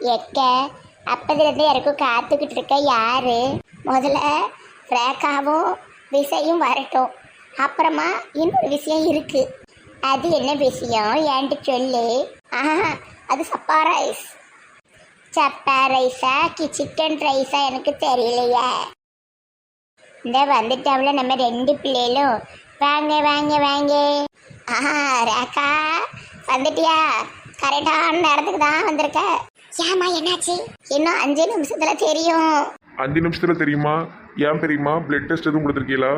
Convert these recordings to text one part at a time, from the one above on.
எக்க அப்பதுலேருந்து யாருக்கும் காத்துக்கிட்டு இருக்க யாரு? முதல்ல ரேகாவும் விசையும் வரட்டும். அப்புறமா இன்னொரு விஷயம் இருக்கு. அது என்ன விஷயம் ஏன்ட்டு சொல்லு. ஆஹா அது சப்பா ரைஸ். சப்பா ரைஸா? கி சிக்கன் ரைஸா? எனக்கு தெரியலையே. இந்த வந்துட்டாவில் நம்ம ரெண்டு பிள்ளைகளும். வாங்க வாங்க வாங்க. ஆஹா ரேகா வந்துட்டியா? கரெக்டான நேரத்துக்கு தான் வந்திருக்க. ஏமா என்னாச்சு? இன்னும் அஞ்சு நிமிஷத்துல தெரியும். அஞ்சு நிமிஷத்துல தெரியுமா? ஏன் தெரியுமா? பிளட் டெஸ்ட் எதுவும் கொடுத்துருக்கீங்களா?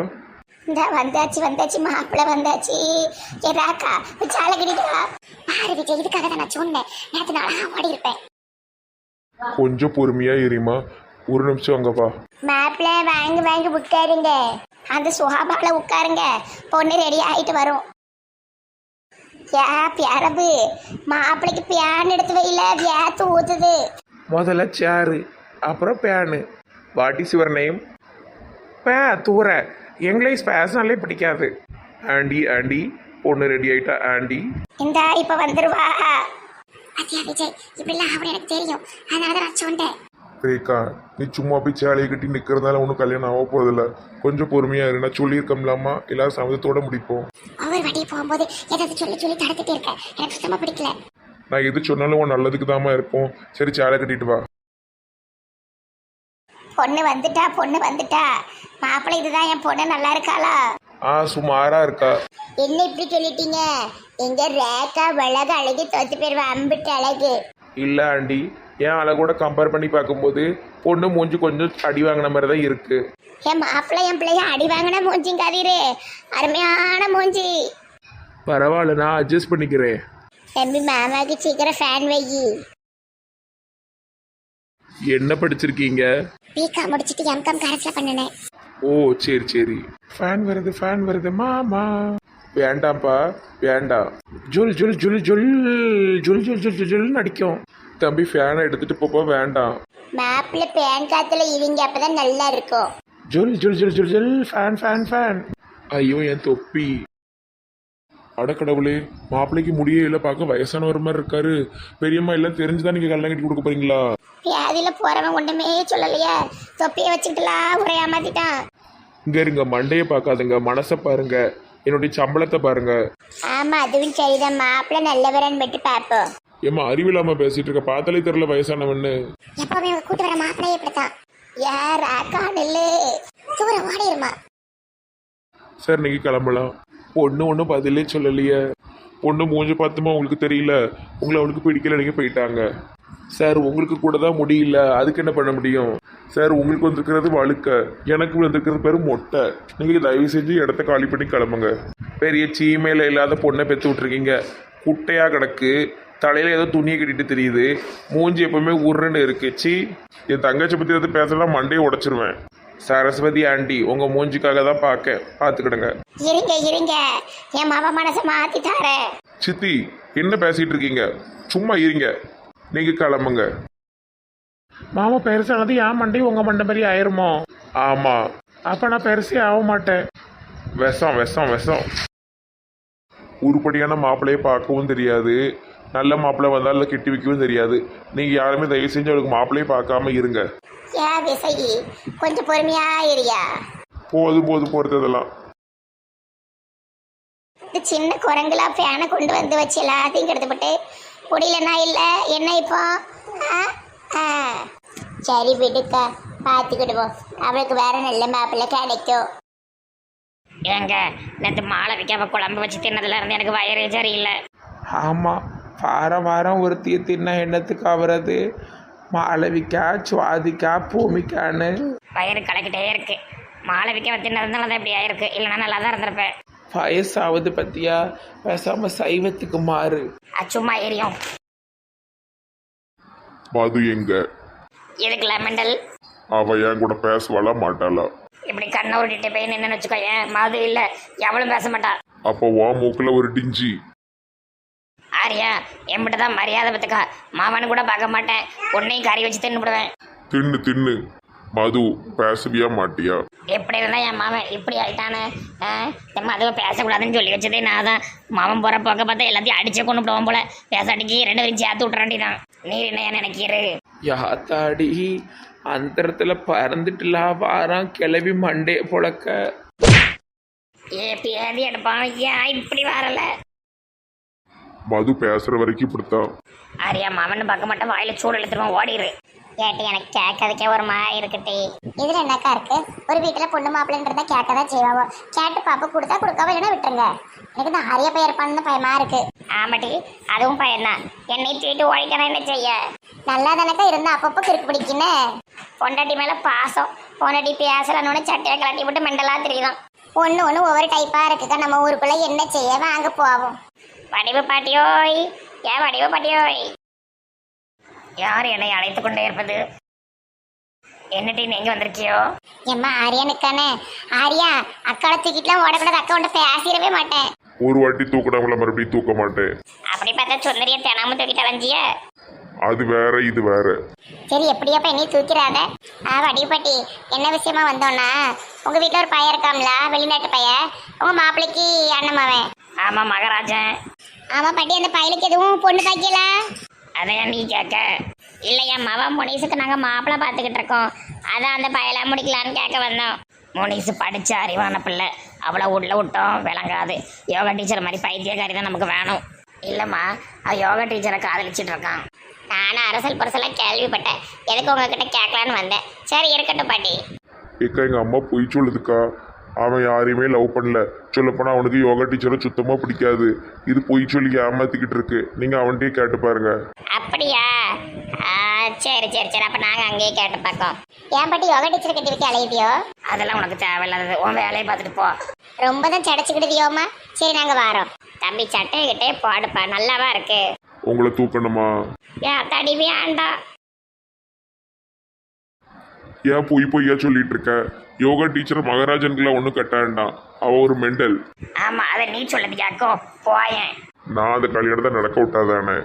இந்த வந்தாச்சு வந்தாச்சு மாப்பிள்ளை வந்தாச்சு. ஏ ராக்கா சாலை வா பாரு விஜய் இதுக்காக தான் நான் சொன்னேன். நேற்று நாளாக ஓடி இருப்பேன் கொஞ்சம் பொறுமையா இருமா. ஒரு நிமிஷம் அங்க வா. மாப்பிள்ளை வாங்கி வாங்கி உட்காருங்க. அந்த சுகாபால உட்காருங்க. பொண்ணு ரெடி ஆயிட்டு வரும். யா பியாரபு மாப்பிள்ளைக்கு பியான் எடுத்து வைல வியாத்து ஊத்துது முதல்ல சேரு அப்புறம் fan what is your name பே தூர இங்கிலீஷ் பேசினாலே பிடிக்காது. ஆண்டி ஆண்டி பொண்ணு ரெடி ஆயிட்டா ஆண்டி. இந்த இப்ப வந்துருவா. அத்தியா விஜய் இப்படிலாம் அவர் எனக்கு தெரியும். அதனால தான் நான் சொன்னேன் ரேகா நீ சும்மா போய் சேலையை கட்டி நிக்கிறதால ஒன்றும் கல்யாணம் ஆக போறதில்ல. கொஞ்சம் பொறுமையா இரு. நான் சொல்லியிருக்கோம்லாமா எல்லாரும் சமயத்தோட முடிப்போம். அவர் வண்டியை போகும்போது ஏதாவது சொல்லி சொல்லி தடுத்துட்டே இருக்கேன் எனக்கு சுத்தமா பிடிக்கல. நான் எது சொன்னாலும் உன் நல்லதுக்கு தாமா இருப்போம். சரி சேலை கட்டிட்டு வா. பொண்ணு வந்துட்டா பொண்ணு வந்துட்டா. மாப்பிள்ளை இதுதான். என் பொண்ணு நல்லா இருக்காளா? ஆ சுமாரா இருக்கா. என்ன இப்படி சொல்லிட்டீங்க? எங்க ரேக்கா வழக அழகி தோத்து போயிருவா. அம்பிட்டு அழகு. இல்லை ஆண்டி. என் அழகோட கம்பேர் பண்ணி பார்க்கும்போது பொண்ணு மூஞ்சி கொஞ்சம் அடி வாங்கின மாதிரி தான் இருக்கு. என் மாப்பிள்ளை என் பிள்ளைய அடி வாங்கின மூஞ்சிங்க கதிரு. அருமையான மூஞ்சி. பரவாயில்ல நான் அட்ஜஸ்ட் பண்ணிக்கிறேன். தம்பி மாமாவுக்கு சீக்கிரம் ஃபேன் வையி. என்ன படிச்சிருக்கீங்க? பிகா முடிச்சிட்டு எம்காம் கரஸ்ல பண்ணினேன். ஓ சரி சரி. ஃபேன் வருது ஃபேன் வருது மாமா. வேண்டாம்ப்பா வேண்டாம். ஜுல் ஜுல் ஜுல் ஜுல் ஜுல் ஜுல் ஜுல் ஜுல் ஜுல்னு அடிக்கும். தம்பி ஃபேனை எடுத்துட்டு போப்பா வேண்டாம். மாப்பிள்ளை பேன் காத்துல இருங்க அப்பதான் நல்லா இருக்கும். ஜுல் ஜுல் ஜுல் ஜுல் ஜுல் ஃபேன் ஃபேன் ஃபேன் ஐயோ என் தொப்பி. அடக்கடவுளே மாப்பிள்ளைக்கு முடியே இல்லை பார்க்க வயசானவர் மாதிரி இருக்காரு. பெரியம்மா எல்லாம் தெரிஞ்சுதான் நீங்க கல்யாணம் கட்டி கொடுக்க போறீங்களா? வியாதியில போறவன் ஒண்ணுமே சொல்லலையா. தொப்பியை வச்சுக்கிட்டுலாம் ஒரே ஏமாத்திட்டான் இங்க இருங்க மண்டையை பார்க்காதுங்க. மனசை பாருங்க. என்னுடைய சம்பளத்தை பாருங்க. ஆமா அதுவும் சரிதான். மாப்பிள்ளை நல்லவரன் பட்டு பார்ப்போம். ஏம்மா அறிவில்லாம பேசிட்டு இருக்க பார்த்தாலே தெரியல வயசானவன்னு. எப்பவுமே உங்க கூட்டு வர மாப்பிள்ளையே இப்படித்தான். யார் அக்கா நெல்லு? தூரம் ஓடிடுமா சார் நீங்க கிளம்பலாம். பொண்ணு ஒன்றும் பதிலே சொல்லலையே. பொண்ணு மூஞ்சி பார்த்துமா உங்களுக்கு தெரியல? உங்களை அவளுக்கு பிடிக்கல நீங்க போயிட்டாங்க. சார் உங்களுக்கு கூட தான் முடியல. அதுக்கு என்ன பண்ண முடியும்? சார் உங்களுக்கு வந்திருக்கிறது வழுக்க. எனக்கு வந்திருக்கிறது பேர் மொட்டை. நீங்க தயவு செஞ்சு இடத்த காலி பண்ணி கிளம்புங்க. பெரிய சீமையில இல்லாத பொண்ணை பெத்து விட்டுருக்கீங்க. குட்டையா கிடக்கு. தலையில ஏதோ துணியை கட்டிட்டு தெரியுது. மூஞ்சி எப்பவுமே உருன்னு இருக்கு. சீ என் தங்கச்சி பத்தி எதாவது பேசலாம் மண்டையை உடைச்சிருவேன். சரஸ்வதி ஆண்டி உங்க மூஞ்சிக்காக தான் பார்க்க பார்த்துக்கிடுங்க இருங்க இருங்க. என் மாமா மனசை மாத்தி தாரேன். சித்தி என்ன பேசிட்டு இருக்கீங்க? சும்மா இருங்க. நீங்க கிளம்புங்க. மாமா பெருசானது என் மண்டை உங்க மண்டை மாதிரி ஆயிருமோ? ஆமா. அப்ப நான் பெருசே ஆக மாட்டேன். விஷம் விஷம் விஷம். உருப்படியான மாப்பிள்ளையை பார்க்கவும் தெரியாது. நல்ல மாப்பிள்ளை வந்தால் இல்லை கெட்டி வைக்கவும் தெரியாது. நீங்கள் யாருமே தயவு செஞ்சு அவளுக்கு மாப்பிள்ளையை பார்க்காம இருங்க. ஏன் விசகி கொஞ்சம் பொறுமையா இருயா போதும் போதும் இந்த சின்ன குரங்குலா ஃபேனை கொண்டு வந்து வச்சு எல்லாத்தையும் கெடுத்துப்பட்டு முடியலன்னா இல்லை என்ன இப்போ? ஆ? ஆ. சரி விடுக்கா பார்த்துக்கிடுவோம் அவளுக்கு வேற நல்ல மாப்பிள்ளை கிடைக்கும். ஏங்க நேற்று மாலை வைக்காம குழம்பு வச்சு தின்னதுல இருந்து எனக்கு வயிறே சரியில்லை. ஆமா வாரம் வாரம் ஒருத்திய தின்ன எண்ணத்துக்கு ஆவறது? மாளவிக்கா சுவாதிக்கா பூமிக்கான்னு. வயிறு கலக்கிட்டே இருக்கு. மாலை வைக்காம தின்னதுனால தான் இப்படி ஆயிருக்கு. இல்லைன்னா நல்லா தான் இருந்திருப்பேன். வயசாவது பத்தியா? பேசாம சைவத்துக்கு மாறு. சும்மா எரியும். மது எங்க? இதுக்கு லெமண்டல் அவ என் கூட பேசுவாளா மாட்டாளா? இப்படி கண்ணை உருட்டிட்டு போய் நின்று வச்சுக்கோ ஏன் மது இல்லை. எவளும் பேச மாட்டா. அப்போ வா மூக்கில் ஒரு டிஞ்சி. ஆரியா என்கிட்ட தான் மரியாதை பத்துக்கா. மாமனு கூட பார்க்க மாட்டேன். உன்னையும் கறி வச்சு தின்னுபிடுவேன் தின்னு தின்னு. மது பேசுவியா மாட்டியா? எப்படி இருந்தா என் மாமன் இப்படி ஆயிட்டானே? ஆ, என் மதுவை பேசக்கூடாதுன்னு சொல்லி வச்சதே நான் தான் மாமன் போகிற போக்க பார்த்தா எல்லாத்தையும் அடிச்சே கொண்டு விடுவோம் போல. பேசாட்டிக்கு ரெண்டு பேரும் சேர்த்து விட்றாண்டி தான் நீ என்ன நினைக்கிற யாத்தாடி அந்தரத்துல பறந்துட்டுலா வாரம் கிளவி மண்டே புழக்க. ஏ பேதி எடுப்பான். ஏன் இப்படி வரல? மது பேசுற வரைக்கும் இப்படித்தான். ஆரியா மாமன் பார்க்க மாட்டேன். வாயில சூடு எடுத்துருவோம் ஓடிடு கேட்டு எனக்கு கேட்கறதுக்கே ஒரு மாதிரி இருக்கட்டே. இதுல என்னக்கா இருக்கு? ஒரு வீட்டுல பொண்ணு மாப்பிள்ளைன்றத கேட்கதான் செய்வாங்க கேட்டு பாப்பா கொடுத்தா கொடுக்காம இல்லைன்னா விட்டுருங்க. எனக்கு தான் அரிய பெயர் பண்ண பயமா இருக்கு. ஆமாட்டி அதுவும் பையன்தான். என்னை தூக்கிட்டு ஓடிக்கணும் என்ன செய்ய? நல்லா தானக்கா இருந்தா அப்பப்போ கிறுக்கு பிடிக்குன்னு? பொண்டாட்டி மேல பாசம். பொண்டாட்டி பேசலன்னு சட்டையை கலட்டி விட்டு மெண்டலா தெரியுதான். ஒன்று ஒன்று ஒவ்வொரு டைப்பா இருக்குக்கா. நம்ம ஊருக்குள்ள என்ன செய்ய வாங்க போவோம். வடிவு பாட்டியோய். ஏன் வடிவு பாட்டியோய்? யார் என்னை அழைத்து கொண்டே இருப்பது? என்னட்டி நீங்க வந்திருக்கியோ? எம்மா ஆரியானுக்கானே. ஆரியா அக்காவை தூக்கிட்டுலாம் ஓடக்கூடாது. அக்கா உன்ட்ட பேசிடவே மாட்டேன். ஒரு வாட்டி தூக்கினவங்கள மறுபடியும் தூக்க மாட்டேன். அப்படி பார்த்தா சுந்தரிய தினமும் தூக்கிட்டு அலைஞ்சிய? அது வேற இது வேற. சரி எப்படியாப்பா என்னையும் தூக்கிறாத ஆ வடிவுப்பட்டி என்ன விஷயமா வந்தோன்னா உங்க வீட்டில் ஒரு பையன் இருக்காம்ல வெளிநாட்டு பையன். உங்க மாப்பிள்ளைக்கு அண்ணமாவன் ஆமா மகராஜன். ஆமா பாட்டி அந்த பையனுக்கு எதுவும் பொண்ணு பாக்கியல அதையா நீ கேட்க? இல்லையா மவ முனிசுக்கு நாங்க மாப்பிள்ளை பார்த்துக்கிட்டு இருக்கோம். அதான் அந்த பயலாம் முடிக்கலான்னு கேட்க வந்தோம். முனிசு படிச்ச அறிவான பிள்ளை. அவளை உள்ள விட்டோம் விளங்காது. யோகா டீச்சர் மாதிரி பைத்தியக்காரி தான் நமக்கு வேணும். இல்லைம்மா அவ யோகா டீச்சரை காதலிச்சிட்டு இருக்கான். நானும் அரசல் பரசலாக கேள்விப்பட்டேன். எதுக்கு உங்ககிட்ட கேட்கலான்னு வந்தேன். சரி இருக்கட்டும் பாட்டி. ஏக்கா எங்க அம்மா பொய் சொல்லுதுக்கா. அவன் யாரையுமே லவ் பண்ணல. சொல்லப்போனா அவனுக்கு யோகா டீச்சரை சுத்தமா பிடிக்காது. இது பொய் சொல்லி ஏமாத்திக்கிட்டு இருக்கு. நீங்க அவன்கிட்டயே கேட்டு பாருங்க. அப்படியா? ஆ, சரி சரி சரி. அப்போ நாங்கள் அங்கேயே கேட்டு பார்க்கோம். ஏன் பாட்டி யோகா டீச்சர் கட்டி வைக்க அலையுதியோ? அதெல்லாம் உனக்கு தேவையில்லாதது. உன் வேலையை பார்த்துட்டு போ. ரொம்ப தான் சடைச்சிக்கிடுதியோமா சரி நாங்கள் வாரோம். தம்பி சட்டைகிட்டே போடுப்பா. நல்லாவா இருக்கு? உங்களை தூக்கணுமா? ஏன் தடி வேண்டாம் ஏன் பொய் பொய்யா சொல்லிட்டு இருக்க யோகா டீச்சர் மகராஜன்களை ஒன்றும் கட்ட வேண்டாம் அவ ஒரு மெண்டல். ஆமா அதை நீ சொல்லது கேட்கும் போயேன். நான் அந்த கல்யாணத்தை நடக்க விட்டாதானே?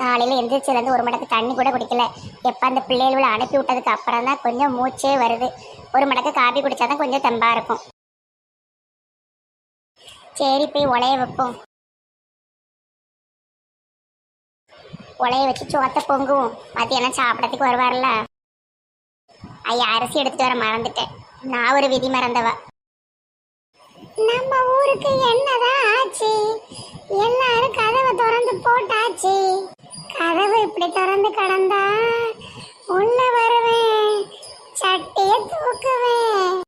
காலையில் எந்திரிச்சிலேருந்து ஒரு மடக்கு தண்ணி கூட குடிக்கல. எப்போ அந்த பிள்ளைகளை அனுப்பி விட்டதுக்கு அப்புறம் தான் கொஞ்சம் மூச்சே வருது. ஒரு மடக்கு காபி குடிச்சாதான் கொஞ்சம் தெம்பா இருக்கும். சரி போய் உலைய வைப்போம். உலைய வச்சு சோத்த பொங்குவோம். மத்தியானம் சாப்பிடறதுக்கு வருவார்ல. ஐயா அரிசி எடுத்துட்டு வர மறந்துட்டேன். நான் ஒரு விதி மறந்தவ? நம்ம ஊருக்கு என்னதான் ஆச்சு? எல்லாரும் கதவை திறந்து போட்டாச்சு. கதவு இப்படி திறந்து கடந்தா உள்ள வருவேன். சட்டிய தூக்குவேன்.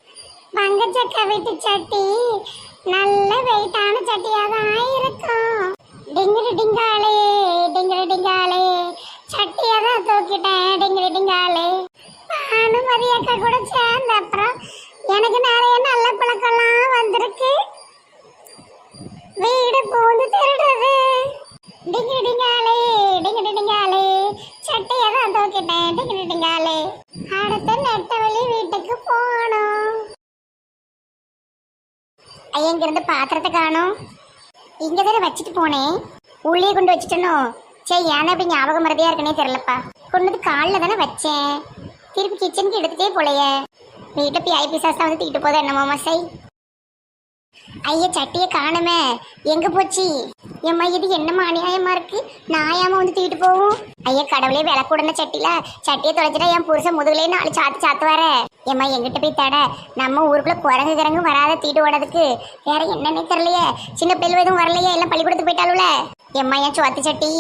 பங்கச்சக்க வீட்டு சட்டி நல்ல வெயிட்டான சட்டியா தான் இருக்கும். டிங்கிரி டிங்காளே. டிங்கிரி டிங்காலே சட்டியை தான் தூக்கிட்டேன் டிங்கிரி டிங்காலே அனுமதி அக்கா கூட சேர்ந்த அப்புறம் எனக்கு நிறைய நல்ல பழக்கம்லாம் வந்திருக்கு. வீடு பூந்து திருடுறது. டிங்கிரி டிங்காலே டிங்கிரி டிங்காலே சட்டையை தான் தூக்கிட்டேன் டிங்கிரி டிங்காலே அடுத்த நெட்டவழி வீட்டுக்கு போகணும். ஐயா இங்கிருந்து பாத்திரத்தை காணும். இங்கே தானே வச்சுட்டு போனேன். உள்ளே கொண்டு வச்சுட்டனோ? சே ஏன்னா இப்படி ஞாபகம் மறதியா இருக்குன்னே தெரியலப்பா. கொண்டது காலில் தானே வச்சேன். திருப்பி கிச்சனுக்கு எடுத்துட்டே போலைய. வீட்டில் போய் ஐபி வந்து தீட்டு போதா என்னமோ மசை. ஐயா சட்டியை காணுமே. எங்க போச்சு? ஏம்மா இது என்னம்மா அநியாயமா இருக்கு? நாயாம வந்து தூக்கிட்டு போவோம்? ஐயா கடவுளே விலை கூடன சட்டில சட்டியை தொலைச்சிட்டா என் புருஷன் முதுகுலே நாலு சாத்து சாத்து வர. ஏம்மா எங்கிட்ட போய் தட? நம்ம ஊருக்குள்ள குரங்கு கிரங்கு வராத தீட்டு ஓடதுக்கு வேற என்னன்னே தெரியலையே. சின்ன பிள்ளை எதுவும் வரலையே? எல்லாம் பள்ளிக்கூடத்துக்கு போயிட்டாலுல எம்மா என் சுவாத்து சட்டி.